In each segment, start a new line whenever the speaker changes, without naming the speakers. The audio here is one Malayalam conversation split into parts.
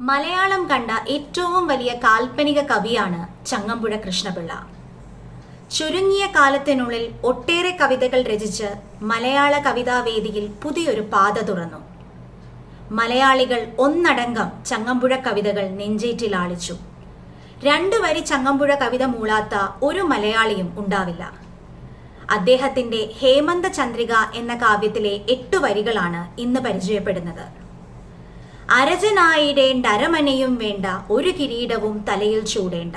മലയാളം കണ്ട ഏറ്റവും വലിയ കാൽപ്പനിക കവിയാണ് ചങ്ങമ്പുഴ കൃഷ്ണപിള്ള. ചുരുങ്ങിയ കാലത്തിനുള്ളിൽ ഒട്ടേറെ കവിതകൾ രചിച്ച് മലയാള കവിതാവേദിയിൽ പുതിയൊരു പാത തുറന്നു. മലയാളികൾ ഒന്നടങ്കം ചങ്ങമ്പുഴ കവിതകൾ നെഞ്ചേറ്റിൽ ആളിച്ചു. രണ്ടു വരി ചങ്ങമ്പുഴ കവിത മൂളാത്ത ഒരു മലയാളിയും ഉണ്ടാവില്ല. അദ്ദേഹത്തിന്റെ ഹേമന്ത ചന്ദ്രിക എന്ന കാവ്യത്തിലെ എട്ടു വരികളാണ് ഇന്ന് പരിചയപ്പെടുന്നത്. അരജനായിടേണ്ട അരമനയും വേണ്ട ഒരു കിരീടവും തലയിൽ ചൂടേണ്ട.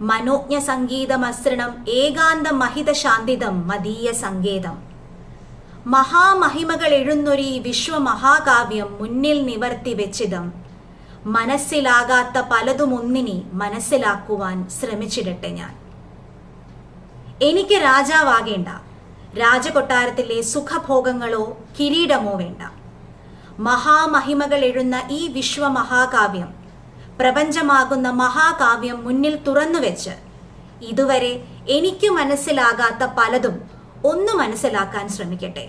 മനോജ്ഞ സംഗീതമസൃണം ഏകാന്ത മഹിത ശാന്തിതം മദീയ സങ്കേതം. മഹാമഹിമകൾ എഴുന്നൊരി വിശ്വമഹാകാവ്യം മുന്നിൽ നിവർത്തി വെച്ചിതം. മനസ്സിലാകാത്ത പലതും ഒന്നിനി മനസ്സിലാക്കുവാൻ ശ്രമിച്ചിടട്ടെ ഞാൻ. എനിക്ക് രാജാവാകേണ്ട രാജകൊട്ടാരത്തിലെ സുഖഭോഗങ്ങളോ കിരീടമോ വേണ്ട. മഹാമഹിമകൾ എഴുന്ന ഈ വിശ്വമഹാകാവ്യം പ്രപഞ്ചമാകുന്ന മഹാകാവ്യം മുന്നിൽ തുറന്നുവെച്ച് ഇതുവരെ എനിക്ക് മനസ്സിലാകാത്ത പലതും ഒന്ന് മനസ്സിലാക്കാൻ ശ്രമിക്കട്ടെ.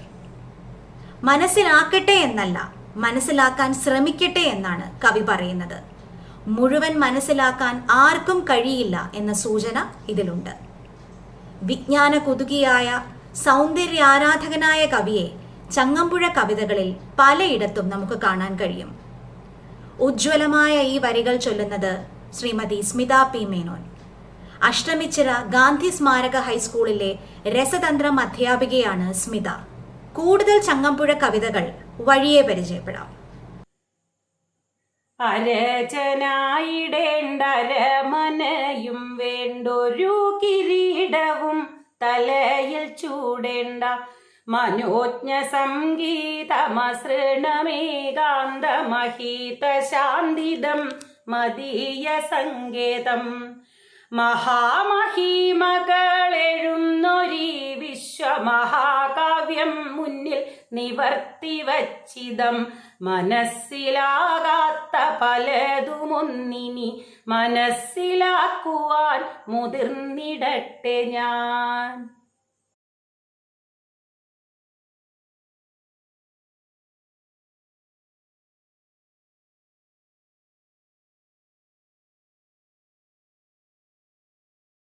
മനസ്സിലാക്കട്ടെ എന്നല്ല മനസ്സിലാക്കാൻ ശ്രമിക്കട്ടെ എന്നാണ് കവി പറയുന്നത്. മുഴുവൻ മനസ്സിലാക്കാൻ ആർക്കും കഴിയില്ല എന്ന സൂചന ഇതിലുണ്ട്. വിജ്ഞാന കൊതുകിയായ സൗന്ദര്യാരാധകനായ കവിയെ ചങ്ങമ്പുഴ കവിതകളിൽ പലയിടത്തും നമുക്ക് കാണാൻ കഴിയും. ഉജ്ജ്വലമായ ഈ വരികൾ ചൊല്ലുന്നത് ശ്രീമതി സ്മിത പി മേനോൻ. അഷ്ടമിച്ചിറ ഗാന്ധി സ്മാരക ഹൈസ്കൂളിലെ രസതന്ത്രം അധ്യാപികയാണ് സ്മിത. കൂടുതൽ ചങ്ങമ്പുഴ കവിതകൾ വഴിയെ പരിചയപ്പെടാം.
അരചനായിടേണ്ടരമനയും വേണ്ടൊരു കിരീടവും തലയിൽ ചൂടേണ്ട മനോജ്ഞ സംഗീതമസൃണമേകാന്തമഹീത ശാന്തിദം മദീയ സങ്കേതം മഹാമഹീമകളെഴുന്നൊരി വിശ്വമഹാകാവ്യം മുന്നിൽ നിവർത്തി വച്ചിതം മനസ്സിലാകാത്ത പലതുമൊന്നിനി മനസ്സിലാക്കുവാൻ മുതിർന്നിടട്ടെ ഞാൻ.